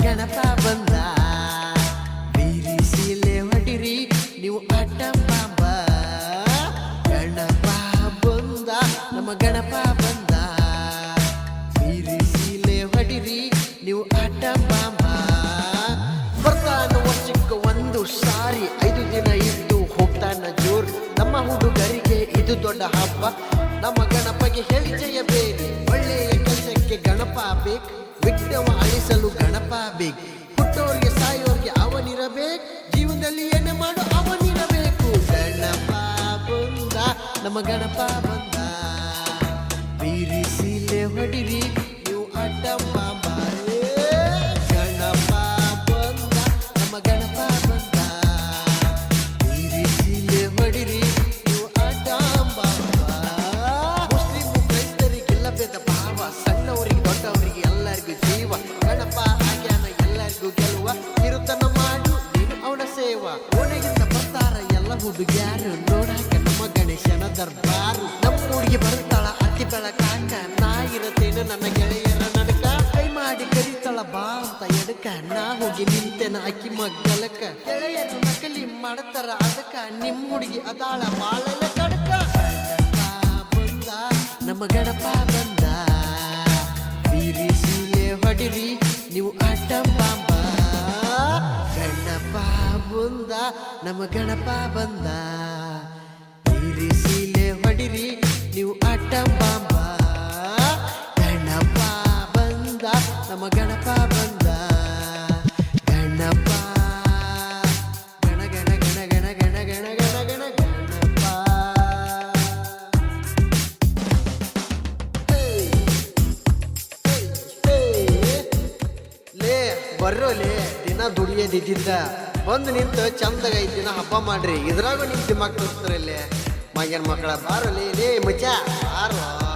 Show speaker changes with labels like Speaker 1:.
Speaker 1: ಗಣಪ ಬಂದ. ಬೀರಿಸಿಲೆ ಹೊಡಿರಿ, ನೀವು ಅಡ್ಡ ಬಾಂಬ ಗಣಪ ಬಂದ, ನಮ್ಮ ಗಣಪ ಬಂದ. ಬೀರಿಸಿಲೆ ಹೊಡಿರಿ, ನೀವು ಅಡ್ಡ ಬಾಂಬ ಬರ್ತಾನ ವರ್ಷಕ್ಕೆ ಒಂದು ಸಾರಿ, ಐದು ದಿನ ಇದ್ದು ಹೋಗ್ತಾನ ಜೋರ್. ನಮ್ಮ ಹುಡುಗರಿಗೆ ಇದು ದೊಡ್ಡ ಹಬ್ಬ. ನಮ್ಮ ಗಣಪಗೆ ಹೇಳಿ ಜಯಬೇಡಿ ಒಳ್ಳೆಯ ಕೆಲಸಕ್ಕೆ ಗಣಪ ಬೇಕು. ವಿಘ್ನವ ಅಳಿಸಲು ಗಣಪ ಬೇಕು. ಹುಟ್ಟೋರಿಗೆ ಸಾಯೋರಿಗೆ ಅವನಿರಬೇಕು. ಜೀವನದಲ್ಲಿ ಏನು ಮಾಡು ಅವನಿರಬೇಕು. ಗಣಪ ಬಂದ, ನಮ್ಮ ಗಣಪ ಬಂದ. ಹುಡುಗ್ಯಾರು ನೋಡಾಕ ನಮ್ಮ ಗಣೇಶನ ದರ್ಬಾರು. ನಮ್ಮ ಹುಡುಗಿ ಬರ್ತಾಳ ಅತಿ ಬೆಳಕಾಕ. ನಾ ಇರತೇನೆ ನನ್ನ ಗೆಳೆಯರ ನಡಕ. ಕೈ ಮಾಡಿ ಕರಿತಾಳ ಬಾ ಅಂತ ಎಡಕ ನಾ ಹೋಗಿ ನಿಂತೇನ ಅಕ್ಕಿ ಮಗ್ಗಲಕ ಗೆಳೆಯರು ನಕಲಿ ಮಾಡ್ತಾರ ಅದಕ್ಕ. ನಿಮ್ಮ ಹುಡುಗಿ ಅದಾಳ ಬಾಳೆಲ್ಲ ಕಡಕ ಬಂದ. ನಮ್ಮ ಗಣಪ ಬಂದ. ಬೀರಿಸಿಲೆ ಹೊಡಿರಿ. ನೀವು ಆಟ ಬಾಂಬ. ನಮ್ಮ ಗಣಪ ಬಂದ. ಬೀರಿಸಿಲೆ ಹೊಡಿರಿ, ನೀವು ಅಟ್ಟ ಬಾಂಬ. ಗಣಪ ಬಂದ, ನಮ್ಮ ಗಣಪ ಬಂದ. ಗಣಪ, ಗಣ ಗಣ ಗಣ ಗಣ ಗಣ ಗಣ ಗಣ ಗಣ ಲೇ ದಿನ ದುಡಿಯೋದಿದ್ದ ಬಂದು ನಿಂತು ಚಂದಾಗ ಐದು ದಿನ ಹಬ್ಬ ಮಾಡ್ರಿ. ಇದ್ರಾಗೂ ನಿಮ್ಮ ದಿಮಾಗ್ ತೋರಿಸ್ತಾರಲ್ಲೇ ಮಗನ ಮಕ್ಕಳ ಬಾರಲಿ ಲೇ, ಮುಚ್ಚ, ಬಾರೋ.